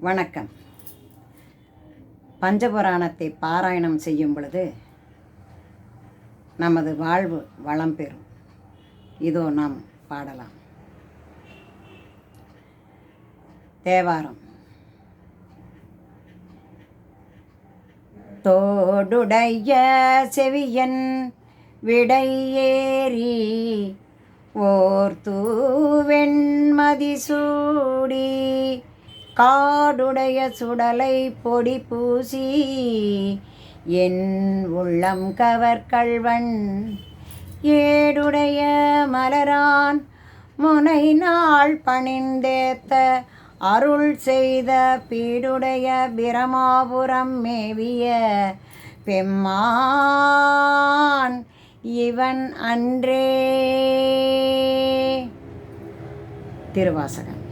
வணக்கம். பஞ்சபுராணத்தை பாராயணம் செய்யும் பொழுது நமது வாழ்வு வளம் பெறும். இதோ நாம் பாடலாம். தேவாரம். தோடுடைய செவியன் விடையேறி ஓர் தூவெண்மதி சூடி காடுடைய சுடலை பொடி பூசி என் உள்ளம் கவர்கள்வன் ஏடுடைய மலரான் முனை நாள் பணிந்தேத்த அருள் செய்த பீடுடைய பிரமாபுரம் மேவிய பெம்மான் இவன் அன்றே. திருவாசகன்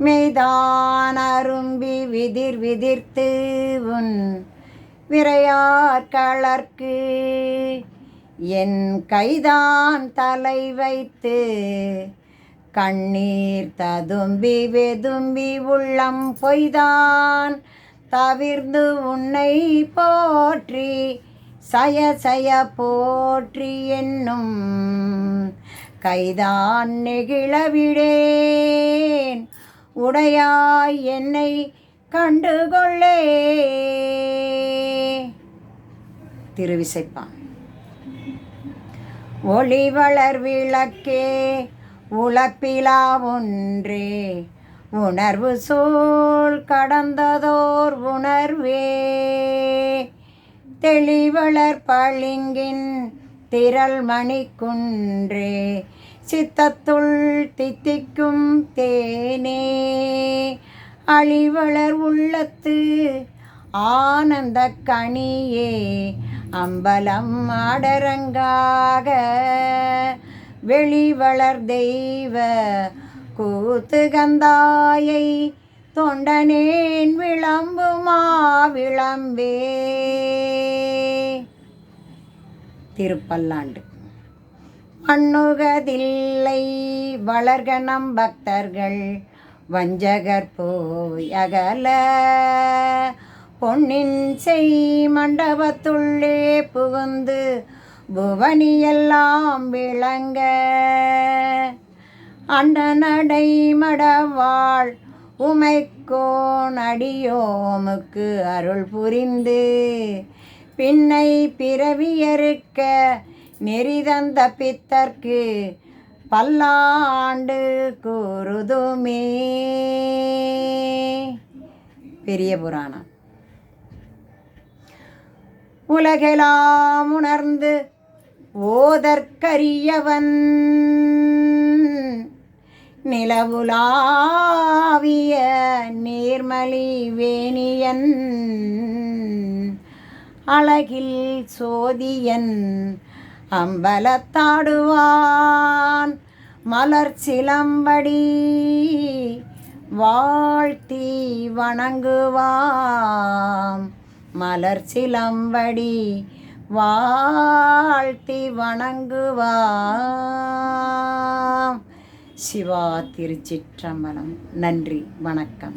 மெய்தான் அரும்பி விதிர் விதிர்த்து உன் விரையார்களற்கு என் கைதான் தலை வைத்து கண்ணீர் ததும்பி வெதும்பி உள்ளம் பொய்தான். தவிர்ந்து உன்னை போற்றி சய சய போற்றி என்னும் கைதான் நெகிழவிடேன் உடையாய் என்னை கண்டுகொள்ளே. திருவிசைப்பான். ஒளி வளர் விளக்கே உழப்பிலா ஒன்றே. உணர்வு சோல் கடந்ததோர் உணர்வே. தெளிவளர் பளிங்கின் திரள் மணிக்குன்றே. சித்தத்துள் தித்திக்கும் தேனே. அழிவளர் உள்ளத்து ஆனந்த கனியே. அம்பலம் அடரங்காக வெளிவளர் தெய்வ கூத்துகந்தாயை தொண்டனேன் விளம்புமா விளம்பே. திருப்பல்லாண்டு. அண்ணுகதில்லை வளர்க நம் பக்தர்கள் வஞ்சகர் போய் அகல பொன்னின் செய் மண்டபத்துள்ளே புகுந்து புவனியெல்லாம் விளங்க. அண்டநடை மடவாள் உமைக்கோன் அடியோமுக்கு அருள் புரிந்து. பின்னை பிறவியறுக்க நெறிதந்த பித்தர்க்கு பல்லாண்டு கூறுதுமே. பெரிய புராணம். உலகெலாம் உணர்ந்து ஓதற்கரியவன். நிலவுலாவிய நீர்மலி வேணியன். அழகில் சோதியன் அம்பலத்தாடுவான். மலர் சிலம்படி வாழ்த்தி வணங்குவாம். மலர் சிலம்படி வாழ்த்தி வணங்குவாம். சிவா திருச்சிற்றம்பலம். நன்றி. வணக்கம்.